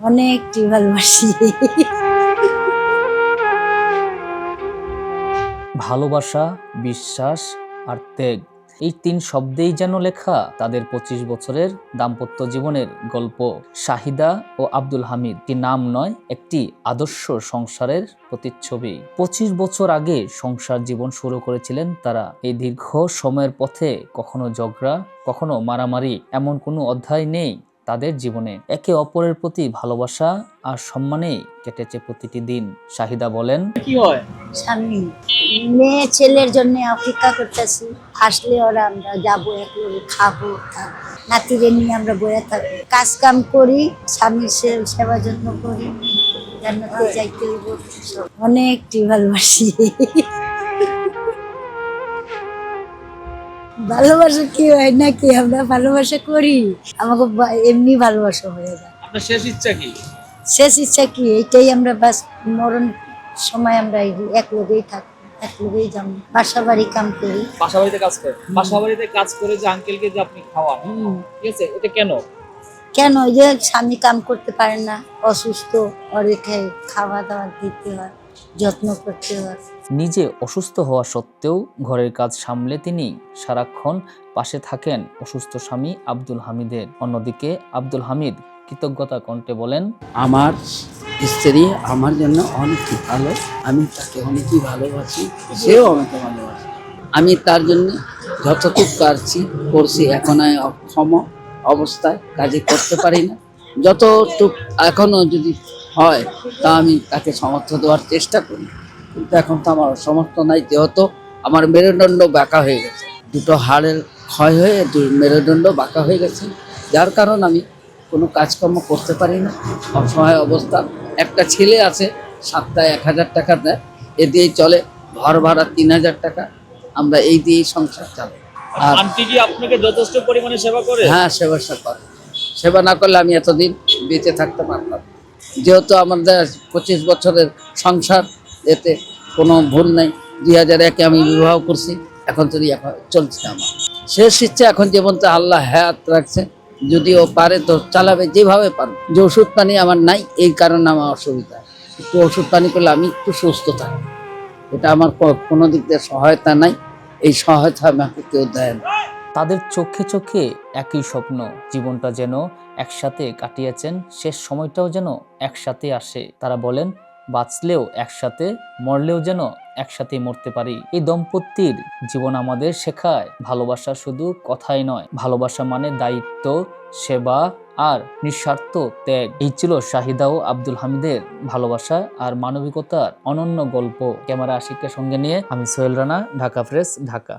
অনেকটি ভালোবাসি। ভালোবাসা, বিশ্বাস আর ত্যাগ, এই তিন শব্দেই যেন লেখা তাদের পঁচিশ বছরের দাম্পত্য জীবনের গল্প। শাহিদা ও আব্দুল হামিদ একটি নাম নয়, একটি আদর্শ সংসারের প্রতিচ্ছবি। পঁচিশ বছর আগে সংসার জীবন শুরু করেছিলেন তারা। এই দীর্ঘ সময়ের পথে কখনো ঝগড়া, কখনো মারামারি, এমন কোনো অধ্যায় নেই তাদের জীবনে একে অপরের প্রতি ভালোবাসা আর সম্মানে কেটেছে প্রতিটি দিন। শাহিদা বলেন কি হয়? স্বামী মেয়ে ছেলের জন্য অপেক্ষা করতেছি। আসলে ওরা আমরা যাব একলগে খাব। নাতিরে নিয়ে আমরা বয়ে থাকব। কাজ কাম করি স্বামীর সেবা যত্ন করি। জান্নাতে যাইতে অনেকটি ভালোবাসি। ভালোবাসা কি হয় নাকি? আমরা ভালোবাসা করি। আমাকে এমনি ভালোবাসা হয়ে যায়। আপনার শেষ ইচ্ছা কি? শেষ ইচ্ছা কি? এইটাই আমরা বাস মরণ সময় আমরা এক লোকেই থাকব এক লোকেই যাব বাসা বাড়ি কাম করি। বাসা বাড়িতে কাজ করে বাসা বাড়িতে কাজ করে যে আঙ্কেলকে যে আপনি খাওয়ান ঠিক আছে? এটা কেন? কেন? ওই যে স্বামী কাম করতে পারে না অসুস্থ ওরে খাওয়া দাওয়া দিতে হয়। যত্ন করতে হয়। নিজে অসুস্থ হওয়া সত্ত্বেও ঘরের কাজ সামলে তিনি সারাক্ষণ পাশে থাকেন অসুস্থ স্বামী আব্দুল হামিদের। অন্যদিকে আব্দুল হামিদ কৃতজ্ঞতা কণ্ঠে বলেন আমার স্ত্রী আমার জন্য অনেক ভালো আমি তাকে অনেকই ভালোবাসি সেও আমাকে ভালোবাসে। আমি তার জন্য যতটুকু পারছি করছি এখন অক্ষম অবস্থায় কাজে করতে পারি না। যতটুক এখনও যদি হয় তা আমি তাকে সমর্থ দেওয়ার চেষ্টা করি। কিন্তু এখন তো আমার সমর্থ নাই যেহেতু আমার মেরুদণ্ড বাঁকা হয়ে গেছে। দুটো হাড়ের ক্ষয় হয়ে দু মেরুদণ্ড বাঁকা হয়ে গেছে। যার কারণ আমি কোনো কাজকর্ম করতে পারি না। অসহায় অবস্থা। একটা ছেলে আছে সাতটায় এক হাজার টাকা দেয়। এ দিয়েই চলে ঘর ভাড়া তিন হাজার টাকা। আমরা এই দিয়েই সংসার চালাই। আর আন্টি কি আপনাকে যথেষ্ট পরিমাণে সেবা করে? হ্যাঁ সেবা করে। সেবা না করলে আমি এতদিন বেঁচে থাকতে পারতাম। যেহেতু আমাদের পঁচিশ বছরের সংসার, এতে কোনো ভুল নেই। দুই হাজার একে আমি বিবাহ করছি, এখন তো এখন চলছে আমার। শেষ ইচ্ছে এখন জীবনটা আল্লাহ হায়াত রাখছে, যদি ও পারে তো চালাবে যেভাবে পারবে যে ওষুধ পানি আমার নাই, এই কারণে আমার অসুবিধা। একটু ওষুধ পানি করলে আমি একটু সুস্থ থাকি এটা আমার কোনো দিক দিয়ে সহায়তা নাই। এই সহায়তা আমাকে কেউ দেয় না। তাদের চোখে চোখে একই স্বপ্ন, জীবনটা যেন একসাথে কাটিয়েছেন, শেষ সময়টাও যেন একসাথে আসে। তারা বলেন, বাঁচলেও একসাথে, মরলেও যেন একসাথে মরতে পারি। এই দম্পতির জীবন আমাদের শেখায়, ভালোবাসা শুধু কথাই নয়। ভালোবাসা মানে দায়িত্ব, সেবা আর নিঃস্বার্থ ত্যাগ। এই ছিল শাহিদা ও আব্দুল হামিদের ভালোবাসা আর মানবিকতার অনন্য গল্প। ক্যামেরা আশিককে সঙ্গে নিয়ে আমি সোহেল রানা, ঢাকা প্রেস, ঢাকা।